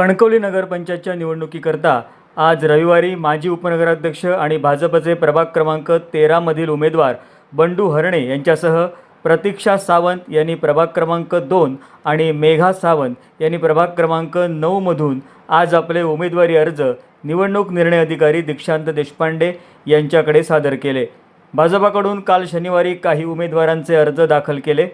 कणकवली नगरपंचायतच्या निवडणुकीकरता आज रविवारी माजी उपनगराध्यक्ष आणि भाजपचे प्रभाग क्रमांक तेरामधील उमेदवार बंडू हरणे यांच्यासह प्रतीक्षा सावंत यांनी प्रभाग क्रमांक दोन आणि मेघा सावंत यांनी प्रभाग क्रमांक नऊमधून आज आपले उमेदवारी अर्ज निवडणूक निर्णय अधिकारी दीक्षांत देशपांडे यांच्याकडे सादर केले. भाजपाकडून काल शनिवारी काही उमेदवारांचे अर्ज दाखल केले.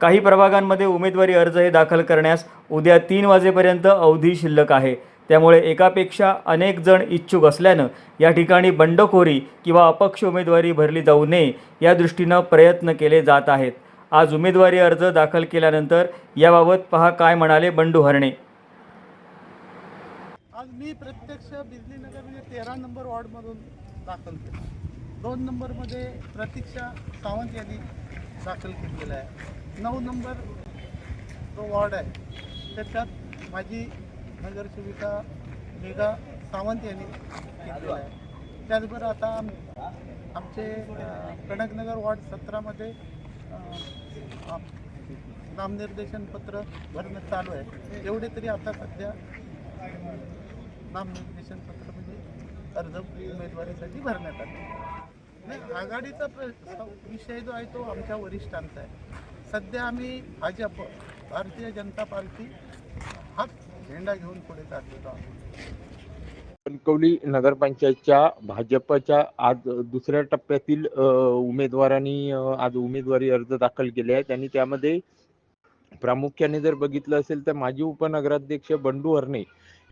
काही प्रभागांमध्ये उमेदवारी अर्ज हे दाखल करण्यास उद्या तीन वाजेपर्यंत अवधी शिल्लक आहे. त्यामुळे एकापेक्षा अनेक जण इच्छुक असल्यानं या ठिकाणी बंडखोरी किंवा अपक्ष उमेदवारी भरली जाऊ नये या दृष्टीनं प्रयत्न केले जात आहेत. आज उमेदवारी अर्ज दाखल केल्यानंतर याबाबत पहा काय म्हणाले बंडू हरणे. आज मी प्रत्यक्ष बिजली नगर म्हणजे तेरा नंबर वॉर्डमधून दाखल केलं. दोन नंबरमध्ये प्रतीक्षा सावंत यांनी दाखल केलेला आहे. नऊ नंबर जो वॉर्ड आहे त्याच्यात माझी नगरसेविका मेघा सावंत यांनी घेतलेला आहे. त्याचबरोबर आता आमचे कणकनगर वॉर्ड सतरामध्ये नामनिर्देशन पत्र भरणं चालू आहे. एवढे तरी आता सध्या नामनिर्देशन पत्र म्हणजे अर्ज उमेदवारीसाठी भरण्यात आले. नाही आघाडीचा विषय जो आहे तो आमच्या वरिष्ठांचा आहे. सध्या आम्ही भाजप भारतीय जनता पार्टी हा झेंडा घेऊन पुढे चाललेलो आहोत. कणकवली नगरपंचायतच्या भाजपच्या आज दुसऱ्या टप्प्यातील उमेदवारांनी आज उमेदवारी अर्ज दाखल केले आहेत. आणि त्यामध्ये प्रामुख्याने जर बघितलं असेल तर माजी उपनगराध्यक्ष बंडू हरणे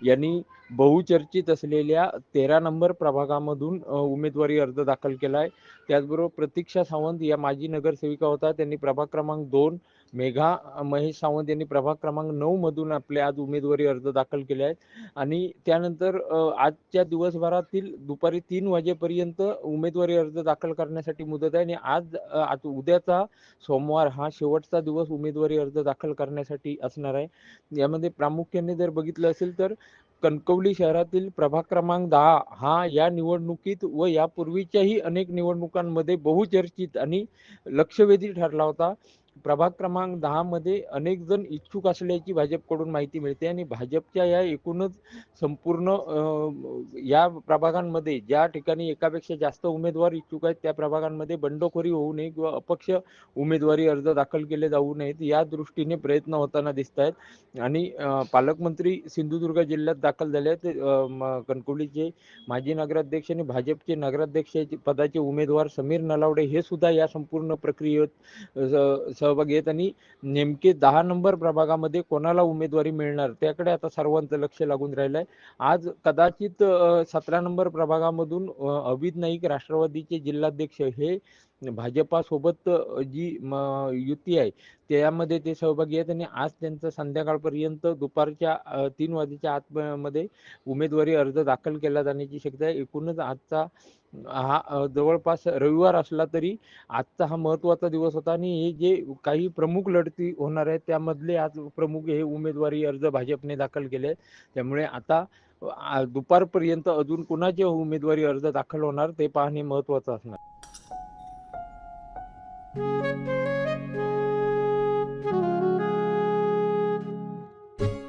यांनी बहुचर्चित असलेल्या तेरा नंबर प्रभागामधून उमेदवारी अर्ज दाखल केला आहे त्याचबरोबर प्रतीक्षा सावंत या माजी नगरसेविका होता. त्यांनी प्रभाग क्रमांक दोन मेघा महेश सावंत यांनी प्रभाग क्रमांक नऊ मधून आपले आज उमेदवारी अर्ज दाखल केले आहेत. आणि त्यानंतर आजच्या दिवसभरातील दुपारी तीन वाजेपर्यंत उमेदवारी अर्ज दाखल करण्यासाठी मुदत आहे. आणि आज आज उद्याचा सोमवार हा शेवटचा दिवस उमेदवारी अर्ज दाखल करण्यासाठी असणार आहे. यामध्ये प्रामुख्याने जर बघितलं असेल तर कणकवली शहरातील प्रभाग क्रमांक दहा हा या निवडणुकीत व यापूर्वीच्याही अनेक निवडणुकांमध्ये बहुचर्चित आणि लक्षवेधी ठरला होता. प्रभाग क्रमांक दहा मध्ये अनेक जण इच्छुक असल्याची भाजपकडून माहिती मिळते आणि भाजपच्या या एकूणच संपूर्ण या प्रभागांमध्ये ज्या ठिकाणी एकापेक्षा जास्त उमेदवार इच्छुक आहेत त्या प्रभागांमध्ये बंडखोरी होऊ नये किंवा अपक्ष उमेदवारी अर्ज दाखल केले जाऊ नयेत या दृष्टीने प्रयत्न होताना दिसत आहेत आणि पालकमंत्री सिंधुदुर्ग जिल्ह्यात दाखल झाले आहेत. कणकवलीचे माजी नगराध्यक्ष आणि भाजपचे नगराध्यक्ष पदाचे उमेदवार समीर नलावडे हे सुद्धा या संपूर्ण प्रक्रियेत स- सहभाग घेत आणि नेमके दहा नंबर प्रभागामध्ये कोणाला उमेदवारी मिळणार त्याकडे आता सर्वांचं लक्ष लागून राहिलंय. आज कदाचित सतरा नंबर प्रभागामधून अ, अभित नाईक राष्ट्रवादीचे जिल्हाध्यक्ष हे भाजपासोबत जी युती आहे त्यामध्ये ते सहभागी आहेत आणि आज त्यांचं संध्याकाळपर्यंत दुपारच्या तीन वाजेच्या आतमध्ये उमेदवारी अर्ज दाखल केला जाण्याची शक्यता आहे. एकूणच आजचा हा जवळपास रविवार असला तरी आजचा हा महत्त्वाचा दिवस होता आणि हे जे काही प्रमुख लढती होणार आहेत त्यामधले आज प्रमुख हे उमेदवारी अर्ज भाजपने दाखल केले आहेत. त्यामुळे आता दुपारपर्यंत अजून कुणाचे उमेदवारी अर्ज दाखल होणार ते पाहणे महत्वाचं असणार.